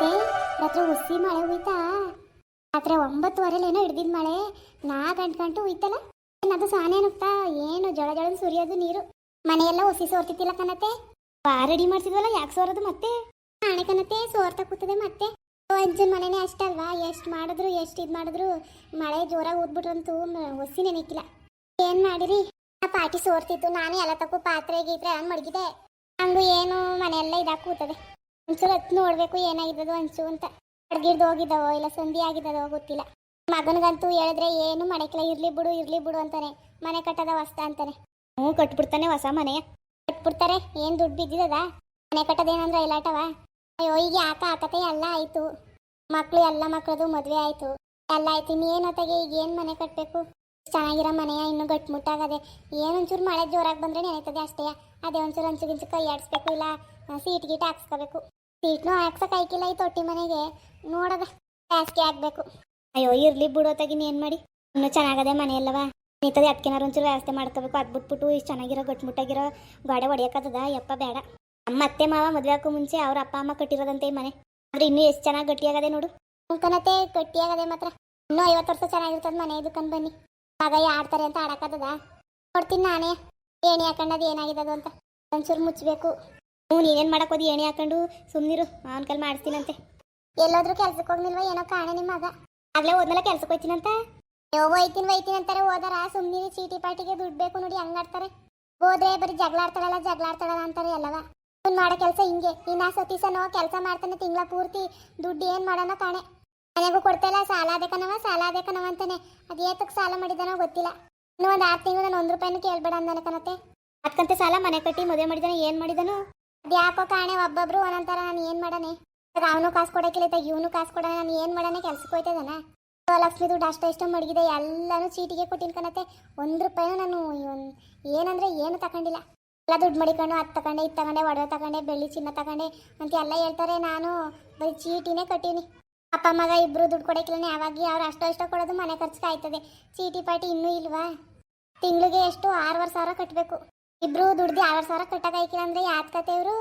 ಅತ್ತೆ, ರಾತ್ರಿ ಹುಸಿ ಮಳೆ ಹುಯ್ತಾ? ರಾತ್ರಿ ಒಂಬತ್ತುವರೆಲೇನೋ ಹಿಡ್ದಿದ್ ಮಳೆ. ನಾ ಗಂಟು ಗಂಟು ಹೋಯ್ತಲ್ಲ? ಅದು ಸಾನೇನುತ್ತಾ ಏನು ಜಳ ಜಳ ಸುರಿಯೋದು ನೀರು. ಮನೆಯೆಲ್ಲ ಹುಸಿ ಸೋರ್ತಿತ್ತಿಲ್ಲ ಕಣತೆ ಬಾ ರೆಡಿ ಮಾಡ್ಸಿದ್ವಲ್ಲ, ಯಾಕೆ ಸೋರೋದು ಮತ್ತೆ? ಆಣೆ ಕಣತೆ ಸೋರ್ತಾ ಕೂತದೆ ಮತ್ತೆ. ಅಂಜನ್ ಮನೆನೇ ಅಷ್ಟಲ್ವಾ? ಎಷ್ಟು ಮಾಡಿದ್ರು, ಎಷ್ಟು ಇದು ಮಾಡಿದ್ರು? ಮಳೆ ಜೋರಾಗಿ ಊದ್ಬಿಟ್ರಂತೂ ಹೊಸಿ ನೆನಕಿಲ್ಲ. ಏನ್ ಮಾಡಿರಿ? ಆ ಪಾಟಿ ಸೋರ್ತಿತ್ತು. ನಾನು ಎಲ್ಲ ತಪ್ಪು ಪಾತ್ರೆ ಗೀತ್ರೆ ಮಡಗಿದೆ ಹಂಗು ಏನು ಮನೆಯೆಲ್ಲ ಇದಾಗಿ ಕೂತದೆ. ಒಂಚೂರು ಹತ್ತು ನೋಡ್ಬೇಕು, ಏನಾಗಿದ್ದದು ಒಂಚು ಅಂತ. ಅಡ್ಗಿಡ್ದು ಹೋಗಿದ್ದಾವೋ ಇಲ್ಲ ಸಂಧಿ ಆಗಿದ್ದದೋ ಗೊತ್ತಿಲ್ಲ. ಮಗನಿಗಂತೂ ಹೇಳಿದ್ರೆ, ಏನು ಮಾಡಕ್ಕಿಲ್ಲ ಇರ್ಲಿ ಬಿಡು ಇರ್ಲಿ ಬಿಡು ಅಂತಾನೆ. ಮನೆ ಕಟ್ಟದ ಹೊಸ್ತ ಅಂತಾನೆ. ಹ್ಞೂ, ಕಟ್ಬಿಡ್ತಾನೆ ಹೊಸ ಮನೆ. ಕಟ್ಬಿಡ್ತಾರೆ, ಏನು ದುಡ್ಡು ಬಿದ್ದಿದದ? ಮನೆ ಕಟ್ಟದೇನಂದ್ರೆ ಇಲಾಟವ ಅಯ್ಯೋ, ಈಗ ಯಾಕ ಆಕತೆ ಎಲ್ಲ ಆಯ್ತು? ಮಕ್ಳು, ಎಲ್ಲ ಮಕ್ಳದು ಮದುವೆ ಆಯ್ತು. ಎಲ್ಲ ಆಯ್ತು, ಇನ್ನೇನು ತೆಗೆ ಈಗ ಏನು ಮನೆ ಕಟ್ಟಬೇಕು ಚೆನ್ನಾಗಿರೋ ಮನೆಯ ಇನ್ನು ಗಟ್ಮುಟ್ಟಾಗದೆ. ಏನೊಂಚೂರು ಮಳೆ ಜೋರಾಗಿ ಬಂದ್ರೆ ನೆನೀತದೆ ಅಷ್ಟೇ. ಅದೇ ಒಂಚೂರು ಹಂಚು ಗಿಂಚು ಕೈ ಆಡಿಸ್ಬೇಕು, ಇಲ್ಲ ಸೀಟ್ ಗೀಟ್ ಹಾಕ್ಸ್ಕೋಬೇಕು. ಸೀಟ್ನು ಹಾಕ್ಸಕ್ ಆಯ್ಕಿಲ್ಲ ಈ ತೊಟ್ಟಿ ಮನೆಗೆ. ನೋಡದ ಜಾಸ್ತಿ ಆಗ್ಬೇಕು. ಅಯ್ಯೋ, ಇರ್ಲಿ ಬಿಡೋತಾಗಿನ ಏನ್ ಮಾಡಿ? ಇನ್ನು ಚೆನ್ನಾಗದೆ ಮನೆ ಅಲ್ಲವಾ ನಿಂತದೆ ಅದಕ್ಕಿನಾರು ಒಂಚೂರು ವ್ಯವಸ್ಥೆ ಮಾಡ್ಕೋಬೇಕು. ಅದ್ ಬಿಟ್ಬಿಟ್ಟು ಇಷ್ಟು ಚೆನ್ನಾಗಿರೋ ಗಟ್ಮುಟ್ಟಾಗಿರೋ ಗಾಡೆ ಹೊಡಿಯೋಕ್ಕದ ಯಪ್ಪ, ಬೇಡ. ನಮ್ಮ ಅತ್ತೆ, ಮಾವ ಮದ್ವೆ ಹಾಕೋ ಮುಂಚೆ ಅವ್ರ ಅಪ್ಪ, ಅಮ್ಮ ಕಟ್ಟಿರೋದಂತೆ ಈ ಮನೆ. ಆದ್ರೆ ಇನ್ನೂ ಎಷ್ಟು ಚೆನ್ನಾಗಿ ಗಟ್ಟಿಯಾಗದೆ ನೋಡು. ಅಂಕನತೆ ಗಟ್ಟಿಯಾಗದೆ ಮಾತ್ರ. ಇನ್ನೂ ಐವತ್ತು ವರ್ಷ ಚೆನ್ನಾಗಿರ್ತದ ಮನೆ ಇದಕ್ಕಂದು ಬನ್ನಿ. ಹಾಗಾಗಿ ಆಡ್ತಾರೆ ಅಂತ ಆಡಕ್ಕದ ಕೊಡ್ತೀನಿ ನಾನೇ. ಏಣಿ ಹಾಕೊಂಡದು ಏನಾಗಿದ್ದದು ಅಂತ. ಒಂಚೂರು ಮುಚ್ಚಬೇಕು ಹ್ಞೂ ನೀನೇನು ಮಾಡಕ್ ಹೋದಿ? ಏಣಿ ಹಾಕೊಂಡು ಸುಮ್ಮನಿರು ಅವನ ಕಲ್ ಮಾಡಿಸ್ತೀನಂತೆ. ಎಲ್ಲೋದ್ರೂ ಕೆಲ್ಸಕ್ಕೆ ಹೋಗ್ನಿಲ್ವ? ಏನೋ ಕಾಣೆ ನಿಮ್ಮ ಮಗ. ಆಗ್ಲೇ ಹೋದ್ಮೇಲೆ ಕೆಲ್ಸಕ್ಕೆ ಹೋಯ್ತೀನಂತ? ಯೋ ಒಯ್ತೀನಿ ಒಯ್ತೀನಿ ಅಂತಾರೆ ಹೋದಾರ. ಸುಮ್ಮನಿರಿ ಚೀಟಿ ಪಾಟಿಗೆ ದುಡ್ಡು ಬೇಕು ನೋಡಿ ಹಂಗಾಡ್ತಾರೆ ಹೋದ್ರೆ ಬರೀ ಜಗಳ ಆಡ್ತಾಳಲ್ಲ ಜಗಳ ಆಡ್ತಾಳಲ್ಲ ಅಂತಾರೆ ಎಲ್ಲವ. ಇವ್ನು ಮಾಡೋ ಕೆಲಸ ಹಿಂಗೆ. ಇನ್ನ ಸತೀಸನೋ ಕೆಲಸ ಮಾಡ್ತಾನೆ ತಿಂಗಳ ಪೂರ್ತಿ. ದುಡ್ಡು ಏನು ಮಾಡೋಣ ಕಾಣೆ ಮನೆಗೂ ಕೊಡ್ತಾಯಿಲ್ಲ ಸಾಲ ಬೇಕನವ ಸಾಲ ಬೇಕನವ ಅಂತಾನೆ. ಅದು ಏತಕ್ಕೆ ಸಾಲ ಮಾಡಿದಾನೋ ಗೊತ್ತಿಲ್ಲ. ಇನ್ನು ಒಂದು ಆರು ತಿಂಗಳು ನಾನು ಒಂದು ರೂಪಾಯಿನೂ ಕೇಳ್ಬೇಡ ಅಂದಾನೆ ಕಣತೆ ಅದಕ್ಕಂತೆ ಸಾಲ ಮನೆ ಕಟ್ಟಿ ಮದುವೆ ಮಾಡಿದಾನೆ ಏನು ಮಾಡಿದನು? ಯಾಕೋ ಕಾಣೆ, ಒಬ್ಬೊಬ್ರು ಒಂದೊಂಥರ ನಾನು ಏನು ಮಾಡಾನೆ ಅವನು ಕಾಸು ಕೊಡೋಕ್ಕಿಲ್ಲ ಇವನು ಕಾಸು ಕೊಡೋಣ, ನಾನು ಏನು ಮಾಡೋಣ ಕೆಲ್ಸಕ್ಕೆ ಹೋಯ್ತದನ? ಲಕ್ಷ್ಮಿ, ದುಡ್ಡು ಅಷ್ಟ ಇಷ್ಟ ಮಡಗಿದೆ, ಎಲ್ಲಾನು ಚೀಟಿಗೆ ಕೊಟ್ಟಿನ ಕಣತೆ ಒಂದು ರೂಪಾಯಿನೂ ನಾನು ಏನಂದರೆ ಏನು ತಗೊಂಡಿಲ್ಲ ಎಲ್ಲ ದುಡ್ಡು ಮಡಿಕೊಂಡು ಅದು ತಗೊಂಡೆ ಇದು ತಗೊಂಡೆ ಒಡವೆ ತಗೊಂಡೆ ಬೆಳ್ಳಿ ಚಿನ್ನ ತಗೊಂಡೆ ಅಂತ ಎಲ್ಲ ಹೇಳ್ತಾರೆ. ನಾನು ಬರೀ ಚೀಟಿನೇ ಕಟ್ಟೀನಿ. ಅಪ್ಪ, ಮಗ ಇಬ್ರು ದುಡ್ಡು ಕೊಡೋಕ್ಕಿಲ್ಲ ಯಾವಾಗ ಅವ್ರು ಅಷ್ಟೋ ಇಷ್ಟ ಕೊಡೋದು ಮನೆ ಖರ್ಚು ಆಯ್ತದೆ ಚೀಟಿ ಪಾಟಿ ಇನ್ನೂ ಇಲ್ವಾ? ತಿಂಗಳಿಗೆ ಎಷ್ಟು? ಆರೂವರೆ ಸಾವಿರ ಕಟ್ಟಬೇಕು ಇಬ್ರು ದುಡ್ದು ಆರ್ ಸಾವಿರ ಕಟ್ಟಕ್ಕಾಯ್ಕಿಲ್ಲ ಅಂದ್ರೆ ಯಾತ್ ಕತೆ ಇವರು?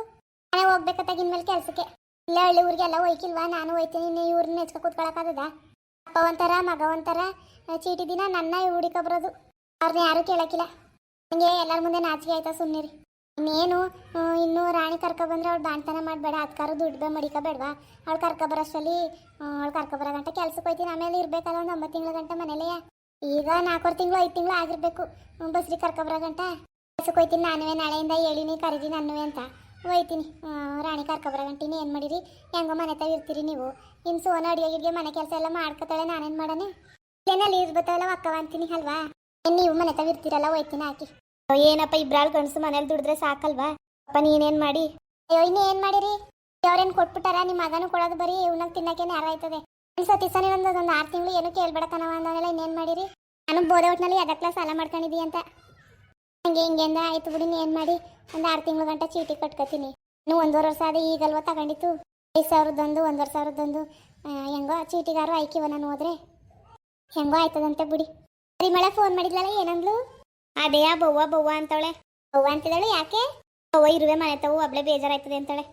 ಮನೆ ಹೋಗ್ಬೇಕತ್ತಾಗ ಇನ್ಮೇಲೆ ಕೆಲ್ಸಕ್ಕೆ? ಇಲ್ಲ ಹಳ್ಳಿ ಊರಿಗೆಲ್ಲ ಹೋಯ್ಕಿಲ್ವಾ? ನಾನು ಹೋಯ್ತೀನಿ ಇನ್ನು ಇವ್ರನ್ನ ನೆಚ್ಕೊ ಕೂತ್ಕೊಳಕ್ಕಾಗದ ಅಪ್ಪ ಒಂಥರ ಮಗ ಒಂಥರ ಚೀಟಿ ದಿನ ನನ್ನ ಹುಡುಕ ಬರೋದು. ಅವ್ರನ್ನ ಯಾರೂ ಕೇಳಕ್ಕಿಲ್ಲ ನನಗೆ ಎಲ್ಲರ ಮುಂದೆ ನಾಚಿಕೆ ಆಯ್ತಾ ಸುಮ್ಮನಿರಿ ಇನ್ನೇನು ಇನ್ನು ರಾಣಿ ಕರ್ಕೊ ಬಂದ್ರೆ ಅವ್ಳು ಬಾಣ್ತನ ಮಾಡಬೇಡ ಅದಕ್ಕಾರು ದುಡ್ಡು ಮಡಿಕೋಬೇಡವಾ ಅವ್ಳು ಕರ್ಕೊ ಬರೋಷ್ಟರಲ್ಲಿ ಅವ್ಳು ಕರ್ಕೊ ಬರೋ ಗಂಟೆ ಕೆಲ್ಸಕ್ಕೆ ಹೋಯ್ತೀನಿ. ಆಮೇಲೆ ಇರ್ಬೇಕಲ್ಲ ಒಂದು ಒಂಬತ್ತು ತಿಂಗಳ ಗಂಟೆ ಮನೇಲೆಯ ಈಗ ನಾಲ್ಕೂವರೆ ತಿಂಗಳು ಐದು ತಿಂಗಳು ಆಗಿರಬೇಕು. ಹ್ಮ್, ಬಸ್ರಿ ಕರ್ಕೊ ಬರೋ ಗಂಟ. ಕೆಲ್ಸಕ್ಕೆ ಹೋಯ್ತೀನಿ, ನಾನುವೇ, ನಾಳೆಯಿಂದ ಹೇಳಿನಿ, ಕರೀರಿ, ನನ್ನುವೆ ಅಂತ. ಹೋಯ್ತೀನಿ. ರಾಣಿ ಕರ್ಕೊಬರಗಂಟಿನಿ ಬರೋ ಗಂಟಿನ ಏನು ಮಾಡಿರಿ? ಹೆಂಗೋ ಮನೆ ತಾವ ಇರ್ತೀರಿ ನೀವು. ಇನ್ನು ಸೋನ ಅಡುಗೆ ಗಿಡಿಗೆ ಮನೆ ಕೆಲಸ ಎಲ್ಲ ಮಾಡ್ಕೊತಾಳೆ, ನಾನೇನು ಮಾಡನೆ ಏನಲ್ಲಿ ಇರ್ಬತ್ತಲ್ಲ ಅಕ್ಕವ ಅಂತೀನಿ, ಅಲ್ವಾ? ನೀವು ಮನೆ ತಾವ ಇರ್ತೀರಲ್ಲ, ಹೋಯ್ತೀನಿ, ಹಾಕಿ. ಏನಪ್ಪ, ಇಬ್ರಾಳು ಗಂಡಸು ಮನೇಲಿ ದುಡಿದ್ರೆ ಸಾಕಲ್ವಾ? ಅಪ್ಪ, ನೀನೇನ್ ಮಾಡಿ? ಅಯ್ಯೋ, ಇನ್ನು ಏನ್ ಮಾಡಿರಿ? ಅವ್ರೇನು ಕೊಟ್ಬಿಟ್ಟಾರ? ನಿಮ್ಮ ಮಗನೂ ಕೊಡೋದು ಬರೀ ಇವ್ನಾಗ ಆಯ್ತದೆ. ಒಂದ್ ಸತಿ ಸನಿ ಒಂದು ಆರು ತಿಂಗಳು ಏನು ಕೇಳ್ಬೇಡ ಕಣವ ಅಂದವನೆಲ್ಲ ಇನ್ನೇನ್ ಮಾಡಿರಿ? ನಾನು ಬೋಧೆ ಒಟ್ಟಿನಲ್ಲಿ ಅದಕ್ಲ ಸಾಲ ಮಾಡ್ಕೊಂಡಿದ್ದೀ ಅಂತ. ಹಂಗೆ ಹಿಂಗೆಂದ ಆಯ್ತು ಬಿಡಿ ಏನು ಮಾಡಿ? ಒಂದು ಆರು ತಿಂಗಳ ಗಂಟ ಚೀಟಿ ಕಟ್ಕೋತೀನಿ. ಇನ್ನು ಒಂದೂವರೆ ವರ್ಷ ಅದೇ ಈಗಲ್ವ ತಗೊಂಡಿತ್ತು ಐದು ಸಾವಿರದೊಂದು ಒಂದೂವರೆ ಸಾವಿರದೊಂದು ಹೆಂಗೋ ಚೀಟಿಗಾರು ಆಯ್ಕಿವ ನಾನು ಹೋದ್ರೆ. ಹೆಂಗೋ ಆಯ್ತದಂತೆ ಬಿಡಿ. ಪರಿಮಳ ಫೋನ್ ಮಾಡಿದ್ಲಲ್ಲ ಏನಂದ್ಲು? ಅದೇ ಬವ್ವ ಬವ್ವ ಅಂತವಳೆ. ಬವ್ವ ಅಂತಿದ್ದಾಳೆ ಯಾಕೆ? ಬವ್ವ ಇರುವೆ ಮನೆ ತಾವು ಒಬ್ಳೆ ಬೇಜಾರಾಯ್ತದೆ ಅಂತಾಳೆ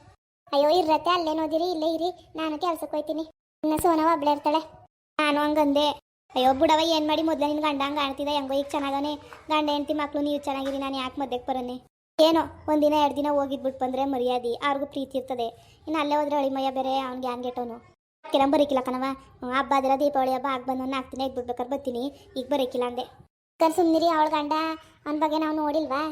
ಅಯ್ಯೋ ಇರತ್ತೆ ಅಲ್ಲೇ ನೋದಿರಿ ಇಲ್ಲೇ ಇರಿ. ನಾನು ಕೆಲ್ಸಕ್ಕೆ ಹೋಯ್ತೀನಿ. ಇನ್ನ ಸೋನವ ಒಬ್ಳೆ ಇರ್ತಾಳೆ. ನಾನು ಹಂಗಂದೆ. ಅಯ್ಯೋ ಬುಡವ ಏನು ಮಾಡಿ ಮೊದ್ಲ ನಿನ್ನ ಗಂಡ ಹಂಗ ಕಾಣ್ತಿದ್ದ? ಹೆಂಗೋ ಈಗ ಚೆನ್ನಾಗನೆ ಗಂಡ ಹೆಂಡತಿ ಮಕ್ಳು ನೀವು ಚೆನ್ನಾಗಿರಿ ನಾನು ಯಾಕೆ ಮದ್ದಕ್ಕೆ ಬರೋನೆ? ಏನೋ ಒಂದಿನ ಎರಡು ದಿನ ಹೋಗಿದ್ಬಿಟ್ಟು ಬಂದ್ರೆ ಮರ್ಯಾದೆ ಅವ್ರಿಗೂ ಪ್ರೀತಿ ಇರ್ತದೆ. ಇನ್ನು ಅಲ್ಲೇ ಹೋದ್ರೆ ಅಳಿಮಯ್ಯ ಬೇರೆ ಅವ್ನಿಗೆ ಗ್ಯಾನ್ ಗೆಟ್ಟವನು ಕಿರಂ ಬರೀಕಿಲ್ಲ ಕಣವ ಹಬ್ಬ ಅದರ ದೀಪಾವಳಿ ಹಬ್ಬ ಆಗ ಬಂದು ನಾಲ್ಕು ದಿನ ಈಗ ಬಿಡ್ಬೇಕಾದ್ರೆ ಬರ್ತೀನಿ. ಈಗ ಬರೀಕಿಲ್ಲ ಅಂದೆ. ಕರ್ ಸುಮ್ನಿರಿ ಅವಳ ಗಂಡ. ಅವನ ಬಗ್ಗೆ ನಾವು ನೋಡಿಲ್ವಾ?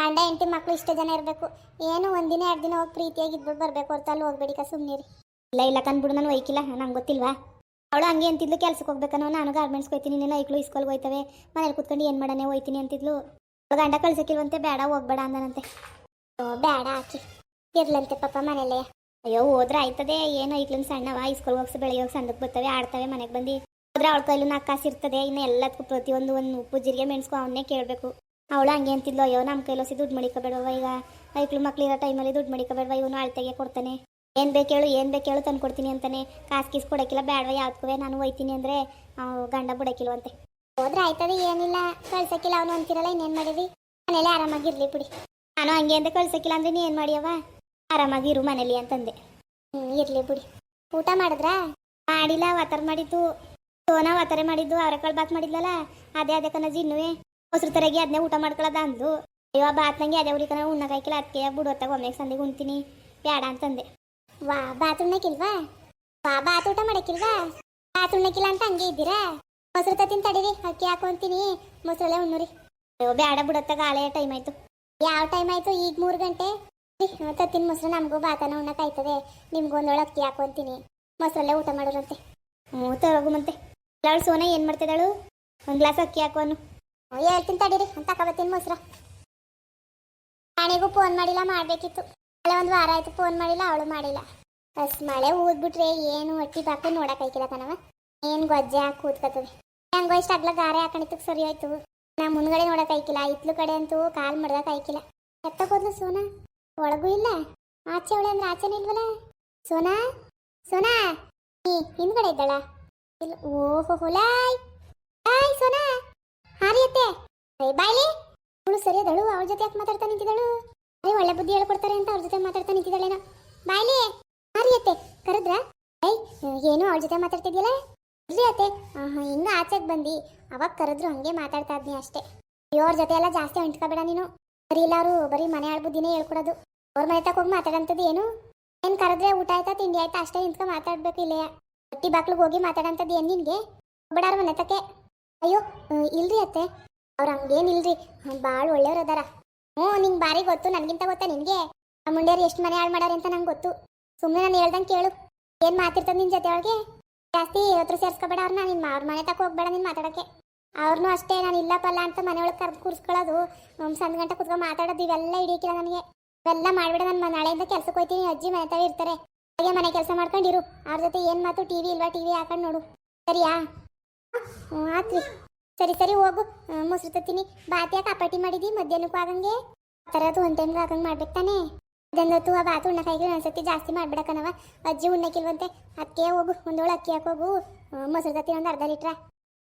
ಗಂಡ ಹೆಂಡತಿ ಮಕ್ಳು ಇಷ್ಟು ಜನ ಇರಬೇಕು. ಏನು ಒಂದಿನ ಎರಡು ದಿನ ಹೋಗಿ ಪ್ರೀತಿಯಾಗಿ ಇದ್ಬಿಟ್ಟು ಬರಬೇಕು ಹೊರತಲ್ಲಿ ಅಲ್ಲಿ ಹೋಗ್ಬೇಡಿ ಕ ಸುಮ್ನಿರಿ. ಇಲ್ಲ ಇಲ್ಲ ಕಂದ್ಬಿಡು ನಾನು ಒಯ್ಕಿಲ್ಲ. ನಂಗೆ ಗೊತ್ತಿಲ್ವಾ? ಅವಳು ಹಂಗೆ ಅಂತಿದ್ಲು ಕೆಲ್ಸಕ್ಕೆ ಹೋಗ್ಬೇಕನ್ನು ನಾನು ಗಾರ್ಮೆಂಟ್ಸ್ ಹೋಯ್ತೀನಿ ನಿನ್ನ ಐಕ್ಳು ಇಸ್ಕೊಲ್ಗೆ ಹೋಯ್ತವೆ. ಮನೇಲಿ ಕುತ್ಕೊಂಡು ಏನು ಮಾಡನೆ ಹೋಯ್ತೀನಿ ಅಂತಿದ್ಲು. ಅವ್ಳ ಗಂಡ ಕಳ್ಸಕ್ಕಿಲ್ವಂತೆ ಬೇಡ ಹೋಗ್ಬೇಡ ಅಂದನಂತೆ. ಓ ಬೇಡ ಹಾಕಿ ಇರ್ಲಂತೆ ಪಾಪ ಮನೇಲೆ ಅಯ್ಯೋ ಹೋದ್ರೆ ಆಯ್ತದೆ. ಏನು ಐಕ್ಲನ್ ಸಣ್ಣವ ಇಸ್ಕೊಲ್ ಹೋಗ್ಸ ಬೆಳಿಗ್ಗೆ ಹೋಗಿ ಸಣ್ಣಕ್ಕೆ ಬರ್ತವೆ ಆಡ್ತವೆ ಮನೆಗೆ ಬಂದು. ಹೋದ್ರೆ ಅವಳ ಕೈಲೂ ನಾಲ್ಕು ಕಾಸು ಇರ್ತದೆ. ಇನ್ನು ಎಲ್ಲದಕ್ಕೂ ಪ್ರತಿಯೊಂದು ಒಂದು ಉಪ್ಪು ಜೀರಿಗೆ ಮೆಣಸ್ಕೊ ಅವನ್ನೇ ಕೇಳಬೇಕು. ಅವಳು ಹಂಗೆ ಅಂತಿದ್ಲು ಅಯ್ಯೋ ನಮ್ಮ ಕೈಲೋಸಿ ದುಡ್ಡು ಮಡಿಕೋಬೇಡವ ಈಗ. ಐಕ್ಳು ಮಕ್ಳಿರೋ ಟೈಮಲ್ಲಿ ದುಡ್ಡು ಮಡಿಕೋಬೇಡವ ಇವನು ಅಳ್ತೆಗೆ ಕೊಡ್ತಾನೆ. ಏನು ಬೇಕು ಹೇಳು, ಏನು ಬೇಕು ತಂದು ಕೊಡ್ತೀನಿ ಅಂತಾನೆ. ಕಾಸು ಕೀಸ್ ಕೊಡೋಕ್ಕಿಲ್ಲ ಬೇಡವ ಯಾವ್ದಕ್ಕೂ ನಾನು ಹೋಯ್ತೀನಿ ಅಂದರೆ ಗಂಡ ಬಿಡೋಕ್ಕಿಲ್ವಂತೆ ಹೋದ್ರೆ ಆಯ್ತದೆ, ಏನಿಲ್ಲ, ಕಳ್ಸಕ್ಕಿಲ್ಲ ಅವನು ಅಂತಿರಲ್ಲ, ಇನ್ನೇನು ಮಾಡಿದ್ವಿ ಮನೇಲಿ ಆರಾಮಾಗಿರ್ಲಿ ಬಿಡಿ. ನಾನು ಹಂಗೆ ಅಂತ ಕಳ್ಸಕ್ಕಿಲ್ಲ ಅಂದ್ರೆ ನೀ ಏನು ಮಾಡ್ಯವ ಆರಾಮಾಗಿ ಇರು ಮನೇಲಿ ಅಂತಂದೆ. ಹ್ಞೂ ಇರಲಿ ಬಿಡಿ. ಊಟ ಮಾಡಿದ್ರಾ? ಮಾಡಿಲ್ಲ ವಾತರ ಮಾಡಿದ್ದು. ಸೋನಾ ವಾತರೆ ಮಾಡಿದ್ದು ಅವರೆಕಾಳು ಬಾತ್ ಮಾಡಿದ್ಲಲ್ಲ? ಅದೇ ಅದೇ ಕನ ಜಿನ್ನುವೆ ಹೊಸರು ತರಗಿ ಅದನ್ನೇ ಊಟ ಮಾಡ್ಕೊಳ್ಳೋದ ಅಂದ್ಲು. ಅಯ್ಯೋ ಬಾತ್ ನಂಗೆ ಅದೇ ಉರಿಕನ ಉಣ್ಣಕಾಯ್ಕಿಲ್ಲ ಅದಕ್ಕೆ ಬಿಡೋತ್ತಾಗ ಒಮ್ಮೆಗೆ ಸಂದಿಗೆ ಉಣ್ತೀನಿ? ಬೇಡ ಅಂತಂದೆ. ವಾ ಬಾತ್ರೂಮ್ ಉಣ್ಣಕ್ಕಿಲ್ವಾ ವಾ, ಬಾತ್ ಊಟ ಮಾಡಕ್ಕಿಲ್ವಾ? ಬಾ ಉಣ್ಣಕ್ಕಿಲ್ಲ ಅಂತ ಹಂಗೆ ಇದ್ದೀರಾ? ಮೊಸರು ತತ್ತಿನ ತಡೀರಿ, ಅಕ್ಕಿ ಹಾಕೊಂತೀನಿ. ಮೊಸರಲ್ಲೇ ಉಣ್ಣುರಿ. ಅಯ್ಯೋ ಬೇಡ ಬಿಡುತ್ತ ಗಾಳೆ ಟೈಮ್ ಆಯ್ತು. ಯಾವ ಟೈಮ್ ಆಯ್ತು? ಈಗ ಮೂರು ಗಂಟೆ. ತತ್ತಿನ ಮೊಸರು, ನಮಗೂ ಬಾತನ ಉಣ್ಣಕ್ಕಾಯ್ತದೆ ನಿಮ್ಗೂ ಒಂದೊಳ ಅಕ್ಕಿ ಹಾಕೊಂತೀನಿ. ಮೊಸರಲ್ಲೇ ಊಟ ಮಾಡೋರಂತೆ. ಹ್ಞೂ ತರೋಗು ಮತ್ತೆ ಅವಳು ಸೋನ, ಏನು ಮಾಡ್ತಿದ್ದಾಳು? ಒಂದು ಗ್ಲಾಸ್ ಅಕ್ಕಿ ಹಾಕೋನು ಹೇಳ್ತೀನಿ ತಡೀರಿ, ಅಂತ ತಗೊಬತ್ತೀನಿ ಮೊಸರ. ರಾಣಿಗೂ ಫೋನ್ ಮಾಡಿಲ್ಲ, ಮಾಡಬೇಕಿತ್ತು. ಅಲ್ಲ ಒಂದು ವಾರ ಆಯ್ತು ಫೋನ್ ಮಾಡಿಲ್ಲ, ಅವಳು ಮಾಡಿಲ್ಲ. ಬಸ್ ಮಳೆ ಊದ್ಬಿಟ್ರೆ ಏನು ಹೊಟ್ಟಿ ಬಾಕು ನೋಡಕ್ಕಾಯ್ಕಿಲ್ಲ ಕಣವ ಏನು ಗೊಜ್ಜೆ ಹಾಕಿ ಕೂತ್ಕತ್ತದೆ ಹೆಂಗೋ ಇಷ್ಟ ಅಗ್ಲ ಗಾರೆ ಹಾಕೊಂಡಿತ್ತು ಸರಿ ಆಯ್ತು ನಾ ಮುಂದ್ಗಡೆ ನೋಡಕ್ಕಾಯ್ಕಿಲ್ಲ ಇತ್ಲು ಕಡೆ ಅಂತೂ ಕಾಲ್ ಮಡ್ದಕ್ಕಾಯ್ಕಿಲ್ಲ ಎತ್ತಕೋದ್ಲು ಸೋನಾ? ಒಳಗೂ ಇಲ್ಲ. ಆಚೆ ಅವಳೆ ಅಂದ್ರೆ ಆಚೆನೇ ಇಲ್ವಲ್ಲ? ಸೋನಾ? ಸೋನಾ? ನೀ ಹಿಂದ್ಗಡೆ ಇದ್ದಾಳ? ಇಲ್ಲ, ಓಹೋ ಲಾಯ್ ಹಾಯ್ ಸೋನಾ! ಹಾರಿಯತ್ತೆ ಬಾಯ್ಲಿ! ಅವಳು ಸರಿ ಅದಳು ಅವಳ ಜೊತೆ ಯಾಕೆ ಮಾತಾಡ್ತಾ ನಿಂತಿದ್ದಳು? ಅದೇ ಒಳ್ಳೆ ಬುದ್ಧಿ ಹೇಳ್ಕೊಡ್ತಾರೆ ಅಂತ ಅವ್ರ ಜೊತೆ ಮಾತಾಡ್ತಾ ನಿಂತಿದ್ದಾಳೇನೋ ಬಾಯ್ಲಿ ಅತ್ತೆ. ಕರೆದ್ರ? ಏಯ್, ಏನು ಅವ್ರ ಜೊತೆ ಮಾತಾಡ್ತಿದ್ಯಲ್ಲ? ಇರ್ಲಿ ಅತ್ತೆ. ಹಿಂಗ ಆಚೆಗೆ ಬಂದು. ಅವಾಗ ಕರೆದ್ರು ಹಂಗೆ ಮಾತಾಡ್ತಾ ಇದ್ನಿ ಅಷ್ಟೇ. ಇವ್ರ ಜೊತೆ ಎಲ್ಲ ಜಾಸ್ತಿ ಅಂಟ್ಕೊಬೇಡ ನೀನು. ಬರೀ ಇಲ್ಲ ಅವರು, ಬರೀ ಮನೆ ಆಳ್ ಬುದ್ಧಿನೇ ಹೇಳ್ಕೊಡೋದು. ಅವ್ರ ಮನೆ ತಕ ಹೋಗಿ ಮಾತಾಡಂಥದ್ದು ಏನು? ಏನ್ ಕರೆದ್ರೆ ಊಟ ಆಯ್ತಾ, ತಿಂಡಿ ಆಯ್ತಾ? ಅಷ್ಟೇ ನಿಂತ್ಕೊ ಮಾತಾಡ್ಬೇಕು ಇಲ್ಲೇ ಹೊಟ್ಟಿ ಬಾಕ್ಲಿಗೆ ಹೋಗಿ ಮಾತಾಡಂಥದ್ದು ಏನು ನಿನಗೆ? ಬಿಡಾರ ಮನೆ ತಕ್ಕೆ. ಅಯ್ಯೋ, ಇಲ್ರಿ ಅತ್ತೆ. ಅವ್ರ ಹಂಗೇನಿಲ್ರಿ. ಭಾಳ ಒಳ್ಳೆಯವ್ರು ಅದಾರ. ಹ್ಞೂ, ನಿಂಗೆ ಬಾರಿ ಗೊತ್ತು, ನನಗಿಂತ ಗೊತ್ತಾ ನಿನಗೆ? ಆ ಮುಂಡ್ಯಾರು ಎಷ್ಟು ಮನೆ ಹಾಳು ಮಾಡ್ಯಾರ ಅಂತ ನಂಗೆ ಗೊತ್ತು. ಸುಮ್ಮನೆ ನಾನು ಹೇಳ್ದಂಗೆ ಕೇಳು. ಏನು ಮಾತಿರ್ತದೆ ನಿನ್ನ ಜೊತೆ ಅವಳಿಗೆ? ಜಾಸ್ತಿ ಹತ್ರ ಸೇರಿಸ್ಕೊಬೇಡ ಅವ್ರನ್ನ ನಿನ್ನ ಅವ್ರ ಮನೆ ತಕ್ಕ ಹೋಗ್ಬೇಡ ನೀನು ಮಾತಾಡೋಕ್ಕೆ. ಅವ್ರನ್ನೂ ಅಷ್ಟೇ, ನಾನು ಇಲ್ಲಪ್ಪಲ್ಲ ಅಂತ ಮನೆ ಒಳಗೆ ಕರೆದು ಕೂರಿಸ್ಕೊಳ್ಳೋದು ಸಂದ್ ಗಂಟೆ ಕುತ್ಕೊಂಡು ಮಾತಾಡೋದು ಇವೆಲ್ಲ ಹಿಡಿಯಕ್ಕಿಲ್ಲ ನನಗೆ. ಇವೆಲ್ಲ ಮಾಡಿಬಿಡ ನಾನು ನಾಳೆಯಿಂದ ಕೆಲ್ಸಕ್ಕೆ ಹೋಯ್ತೀನಿ, ಅಜ್ಜಿ ಮನೆ ತಾವ ಇರ್ತಾರೆ. ಹಾಗೆ ಮನೆ ಕೆಲಸ ಮಾಡ್ಕೊಂಡಿರು ಅವ್ರ ಜೊತೆ ಏನು ಮಾತು ಟಿ ವಿ ಇಲ್ವಾ ಟಿ ವಿ ಹಾಕೊಂಡು ನೋಡು. ಸರಿಯಾ? ಹ್ಞೂ, ಆತ್ರಿ. ಸರಿ ಸರಿ, ಹೋಗು. ಮೊಸರು ತತ್ತೀನಿ. ಬಾತ್ ಯಾಕೆ ಅಪಾಟಿ ಮಾಡಿದಿ, ಮಧ್ಯಾಹ್ನಕ್ಕೂ ಆಗಂಗೆ. ಆ ಥರದ್ದು ಒಂದು ಟೈಮ್ಗೆ ಆಗಂಗೆ ಮಾಡ್ಬೇಕು ತಾನೇ? ಅದೊಂದೊತ್ತು ಆ ಬಾತು ಒಂದ್ಸತಿ ಜಾಸ್ತಿ ಮಾಡ್ಬಿಡಕನವ ಅಜ್ಜಿ ಉಣ್ಣಕ್ಕಿಲ್ವಂತೆ ಅದಕ್ಕೆ ಹೋಗು ಒಂದೋಳು ಅಕ್ಕಿ ಹಾಕೋಗು ಹೋಗು. ಮೊಸರು ತತ್ತಿ ಒಂದು ಅರ್ಧ ಲೀಟ್ರ.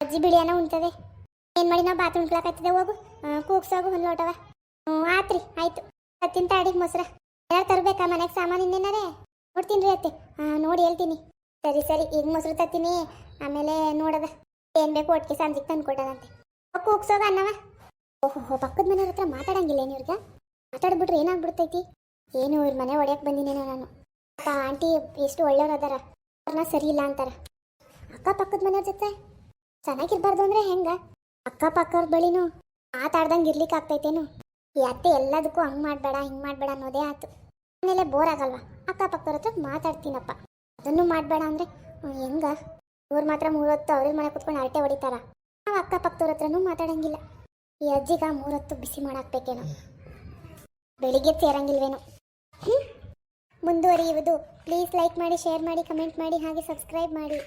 ಅಜ್ಜಿ ಬಿಳಿಯಾನ ಉಣ್ತದೆ. ಏನು ಮಾಡಿ ನಾವು ಬಾತ್ ಉಣ್ಕೊಳಕತ್ತಿದೆ ಹೋಗು. ಕೂಗ್ಸೋಗು ಒಂದು ಲೋಟವ. ಹ್ಞೂ, ಆತ್ರಿ, ಆಯ್ತು. ತತ್ತಿನ ತಾಡಿ ಮೊಸರ. ಯಾರು ತರಬೇಕಾ ಮನೆಗೆ ಸಾಮಾನು ಇನ್ನೇನಾರೇ? ನೋಡ್ತೀನಿ ರೀ ಅತ್ತೆ. ನೋಡಿ ಹೇಳ್ತೀನಿ. ಸರಿ ಸರಿ, ಈಗ ಮೊಸರು ತತ್ತೀನಿ. ಆಮೇಲೆ ನೋಡದ. ಏನು ಬೇಕು ಒಟ್ಟಿಗೆ ಸಂಜೆಗೆ ತಂದು ಕೊಡೋದಂತೆ ಕೂಗ್ಸೋಗ ಅನ್ನವ? ಓಹೋ ಪಕ್ಕದ ಮನೆಯವ್ರ ಹತ್ರ ಮಾತಾಡಂಗಿಲ್ಲ ಏನು ಇವ್ರಿಗೆ? ಮಾತಾಡ್ಬಿಟ್ರೆ ಏನಾಗ್ಬಿಡ್ತೈತಿ? ಏನು ಇವ್ರ ಮನೆ ಒಡೆಯಕ್ಕೆ ಬಂದಿನೇನೋ ನಾನು. ಅಪ್ಪ, ಆಂಟಿ ಎಷ್ಟು ಒಳ್ಳೆಯವ್ರು ಅದಾರ. ಅವ್ರನ್ನ ಸರಿ ಇಲ್ಲ ಅಂತಾರ. ಅಕ್ಕಪಕ್ಕದ ಮನೆಯವ್ರ ಜೊತೆ ಚೆನ್ನಾಗಿರ್ಬಾರ್ದು ಅಂದ್ರೆ ಹೆಂಗ? ಅಕ್ಕಪಕ್ಕವ್ರ ಬಳಿನೂ ಮಾತಾಡ್ದಂಗೆ ಇರ್ಲಿಕ್ಕೆ ಆಗ್ತೈತೇನು? ಈ ಅತ್ತೆ ಎಲ್ಲದಕ್ಕೂ ಹಂಗೆ ಮಾಡಬೇಡ, ಹಿಂಗೆ ಮಾಡಬೇಡ ಅನ್ನೋದೇ ಆಯ್ತು ಆಮೇಲೆ ಬೋರ್ ಆಗಲ್ವಾ? ಅಕ್ಕಪಕ್ಕವ್ರ ಹತ್ರ ಮಾತಾಡ್ತೀನಪ್ಪ. ಅದನ್ನು ಮಾಡಬೇಡ ಅಂದರೆ ಹೆಂಗ? ಇವ್ರು ಮಾತ್ರ ಮೂರೊತ್ತು ಅವ್ರಿಗೆ ಮನೆ ಕುತ್ಕೊಂಡು ಅರಟೆ ಹೊಡಿತಾರ. ನಾವು ಅಕ್ಕಪಕ್ಕದವ್ರ ಹತ್ರನೂ ಮಾತಾಡಂಗಿಲ್ಲ. ಈ ಅಜ್ಜಿಗ ಮೂರೊತ್ತು ಬಿಸಿ ಮಾಡಾಕ್ಬೇಕೇನೋ. ಬೆಳಿಗ್ಗೆ ಸೇರಂಗಿಲ್ವೇನೋ? ಮುಂದುವರಿಯುವುದು. ಪ್ಲೀಸ್ ಲೈಕ್ ಮಾಡಿ, ಶೇರ್ ಮಾಡಿ, ಕಮೆಂಟ್ ಮಾಡಿ, ಹಾಗೆ ಸಬ್ಸ್ಕ್ರೈಬ್ ಮಾಡಿ.